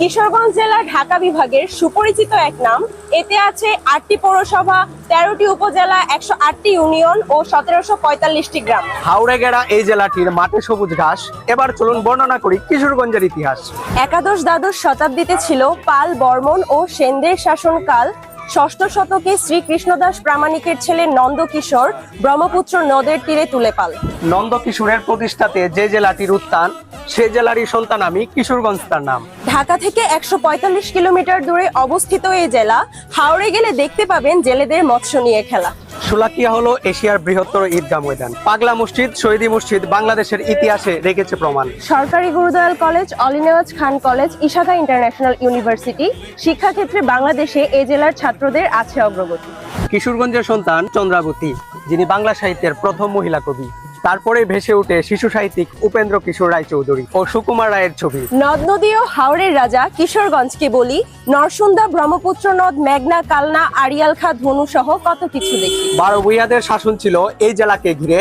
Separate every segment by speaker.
Speaker 1: কিশোরগঞ্জ জেলা ঢাকা বিভাগের সুপরিচিত এক নাম। এতে আছে আটটি পৌরসভা তেরোটি উপজেলা একশো আটটি ইউনিয়ন ও সতেরোশো পঁয়তাল্লিশটি গ্রাম।
Speaker 2: হাওড়ে গেরা এই জেলাটির মাঠে সবুজ ঘাস। এবার চলুন বর্ণনা করি কিশোরগঞ্জের ইতিহাস।
Speaker 1: একাদশ দ্বাদশ শতাব্দীতে ছিল পাল বর্মন ও সেনদের শাসনকাল। ষষ্ঠ শতকে শ্রীকৃষ্ণদাস প্রামাণিকের ছেলে নন্দকিশোর ব্রহ্মপুত্র নদের তীরে তুলে পাল।
Speaker 2: নন্দকিশোরের প্রতিষ্ঠাতে যে জেলাটির উত্থান সে জেলারই সন্তান আমি কিশোরগঞ্জ তার নাম।
Speaker 1: ঢাকা থেকে একশো পঁয়তাল্লিশ কিলোমিটার দূরে অবস্থিত এই জেলা। হাওড়ে গেলে দেখতে পাবেন জেলেদের মৎস্য নিয়ে খেলা।
Speaker 2: সুলাকিয়া হলো এশিয়ার বৃহত্তর ঈদগাহ ময়দান। পাগলা মসজিদ শহীদি মসজিদ বাংলাদেশের ইতিহাসে রেখেছে প্রমাণ।
Speaker 1: সরকারি Gurudayal college Alinewaz Khan college Ishakha international university শিক্ষাক্ষেত্রে বাংলাদেশে এ জেলার ছাত্রদের আছে অগ্রগতি।
Speaker 2: কিশোরগঞ্জের সন্তান চন্দ্রাবতী যিনি বাংলা সাহিত্যের প্রথম মহিলা কবি। তারপরে ভেসে উঠে শিশু সাহিত্যিক উপেন্দ্র কিশোর রায় চৌধুরী ও সুকুমার রায়ের ছবি।
Speaker 1: নদ নদী ও হাওড়ের রাজা কিশোরগঞ্জকে বলি নরসুন্দা ব্রহ্মপুত্র নদ মেঘনা কালনা আড়িয়াল খা ধনু সহ কত কিছু দেখি।
Speaker 2: বারো ভূঁইয়াদের শাসন ছিল এই জেলাকে ঘিরে।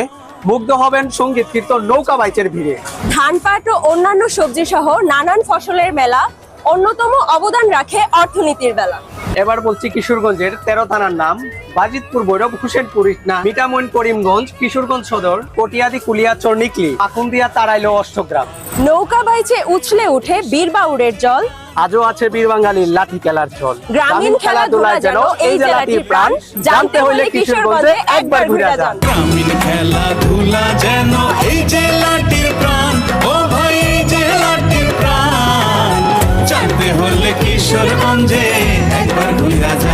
Speaker 2: মুগ্ধ হবেন সংগীত কীর্তন নৌকা বাইচের ভিড়ে।
Speaker 1: ধান পাট ও অন্যান্য সবজি সহ নানান ফসলের মেলা অন্যতম অবদান রাখে অর্থনীতির বেলা।
Speaker 2: এবার বলছি কিশোরগঞ্জের তেরো থানার নাম বাজিতপুর ভৈরব হুসেনপুর ইটনা মিটামইন করিমগঞ্জ কিশোরগঞ্জ সদর কটিয়াদি কুলিয়াচর নিকলি আকুন্দিয়া তারাইলো অষ্টগ্রাম।
Speaker 1: নৌকা বাইচে উছলে উঠে বীরবাউরের জল।
Speaker 2: আজও আছে বীর বাঙালির লাঠি খেলার চল
Speaker 1: গ্রামীণ খেলাধুলায় যেন এই জেলাটির প্রাণ। জানতে হলে কিশোরগঞ্জে একবার ঘুরে যান।
Speaker 3: গ্রামীণ খেলাধুলা যেন এই জেলাটির প্রাণ। ও ভাই জেলাটির প্রাণ। জানতে হলে কিশোরগঞ্জে olvidas